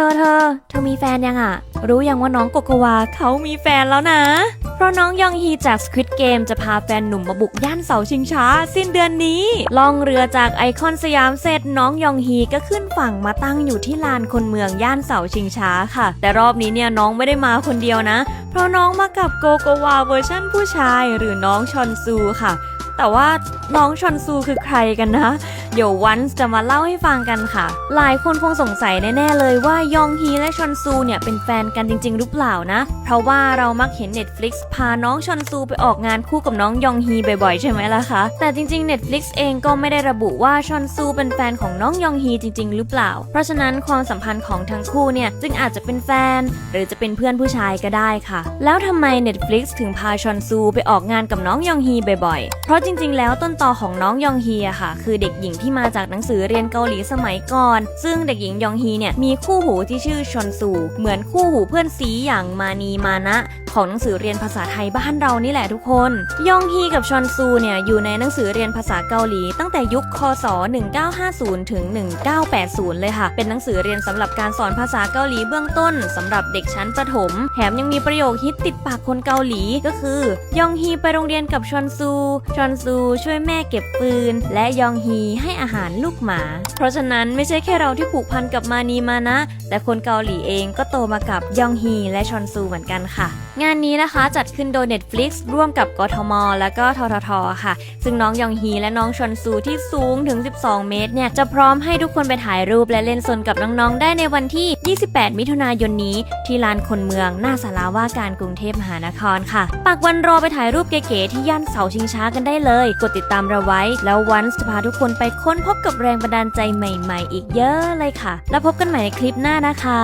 ธอเธอ เธอมีแฟนยังอะรู้ยังว่าน้องโกโกวาเขามีแฟนแล้วนะ เพราะน้องยองฮีจาก Squid Game จะพาแฟนหนุ่มมาบุกย่านเสาชิงช้า สิ้นเดือนนี้ ล่องเรือจากไอคอนสยามเสร็จน้องยองฮีก็ขึ้นฝั่งมาตั้งอยู่ที่ลานคนเมืองย่านเสาชิงช้าค่ะ แต่รอบนี้เนี่ยน้องไม่ได้มาคนเดียวนะ เพราะน้องมากับโกโกวาเวอร์ชั่นผู้ชายหรือน้องชอนซูค่ะ แต่ว่าน้องชอนซูคือใครกันนะ เดี๋ยววันจะมาเล่าให้ฟังกันค่ะ หลายคนคงสงสัยแน่ๆเลยว่ายองฮีและชอนซูเนี่ยเป็นแฟนกันจริง ๆ หรือเปล่านะ เพราะว่าเรามักเห็น Netflix พาน้องชอนซูไปออกงานคู่กับน้องยองฮีบ่อยๆ ใช่ไหมล่ะคะ แต่จริง ๆ Netflix เองก็ไม่ได้ระบุว่าชอนซูเป็นแฟนของน้องยองฮีจริง ๆ หรือเปล่า เพราะฉะนั้นความสัมพันธ์ของทั้งคู่เนี่ยจึงอาจจะเป็นแฟน หรือจะเป็นเพื่อนผู้ชายก็ได้ค่ะ แล้วทำไม Netflix ถึงพาชอนซูไปออกงานกับน้องยองฮีบ่อยๆ เพราะจริง ๆ แล้วต้นตอของน้องยองฮีอะค่ะ คือเด็กหญิงที่มาจากหนังสือเรียนเกาหลีสมัยก่อน ซึ่งเด็กหญิงยองฮีเนี่ยมีคู่หูที่ชื่อชอนซู เหมือนคู่หูเพื่อนซีอย่างมานีมานะของหนังสือเรียนภาษาไทยบ้านเรานี่แหละทุกคน ยองฮีกับชอนซูเนี่ยอยู่ในหนังสือเรียนภาษาเกาหลี ตั้งแต่ยุคคศ 1950 ถึง 1980 เลยค่ะ เป็นหนังสือเรียนสำหรับการสอนภาษาเกาหลีเบื้องต้นสำหรับเด็กชั้นประถม แถมยังมีประโยคฮิตติดปากคนเกาหลีก็คือ ยองฮีไปโรงเรียนกับชอนซู ชอนซูช่วยแม่เก็บปืน และยองฮีให้อาหารลูกหมา เพราะฉะนั้นไม่ใช่แค่เราที่ผูกพันกับมานีมานะ แต่คนเกาหลีเองก็โตมากับยองฮีและชอนซูเหมือนกันค่ะงานนี้นะคะจัดขึ้นโดย Netflix ร่วมกับกทม และก็ททท ค่ะ ซึ่งน้องยองฮีและน้องชอนซูที่สูงถึง 12 เมตรเนี่ยจะพร้อมให้ทุกคนไปถ่ายรูปและเล่นสนกับน้องๆ ได้ในวันที่ 28 มิถุนายนนี้ ที่ลานคนเมือง หน้าสาราว่าการกรุงเทพมหานครค่ะ ปักวันรอไปถ่ายรูปเก๋ๆที่ย่านเสาชิงช้ากันได้เลย กดติดตามเราไว้ แล้ววันจะพาทุกคนไปค้นพบกับแรงบันดาลใจใหม่ ๆ อีกเยอะเลยค่ะ แล้วพบกันใหม่ในคลิปหน้านะคะ